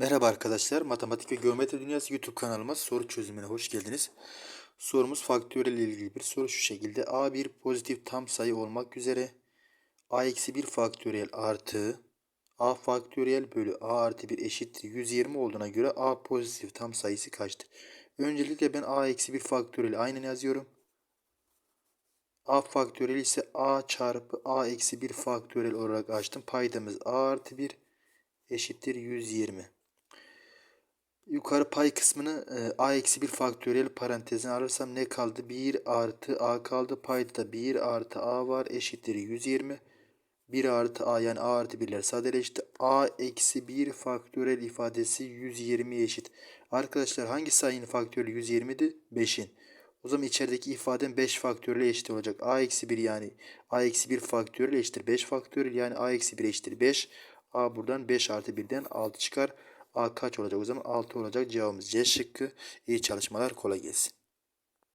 Merhaba arkadaşlar, Matematik ve Geometri Dünyası YouTube kanalıma soru çözümüne hoş geldiniz. Sorumuz faktörel ilgili bir soru şu şekilde. A bir pozitif tam sayı olmak üzere A eksi 1 faktöriyel artı A faktöriyel bölü A artı 1 eşittir 120 olduğuna göre A pozitif tam sayısı kaçtır? Öncelikle ben A eksi 1 faktöriyel aynen yazıyorum. A faktöriyel ise A çarpı A eksi 1 faktöriyel olarak açtım. Paydamız A artı 1 eşittir 120. Yukarı pay kısmını e, a eksi 1 faktöriyel parantezine alırsam ne kaldı? 1 artı a kaldı. Payda 1 artı a var eşittir 120. 1 artı a yani a artı 1'ler sadeleşti. a eksi 1 faktöriyel ifadesi 120 eşit. Arkadaşlar hangi sayının faktöriyeli 120'di? 5'in. O zaman içerideki ifadem 5 faktöriyel eşit olacak. a eksi 1 yani a eksi 1 faktöriyel eşittir 5 faktöriyel yani a eksi 1 eşittir 5. a buradan 5 artı 1'den 6 çıkar. A kaç olacak o zaman? 6 olacak. Cevabımız C şıkkı. İyi çalışmalar kolay gelsin.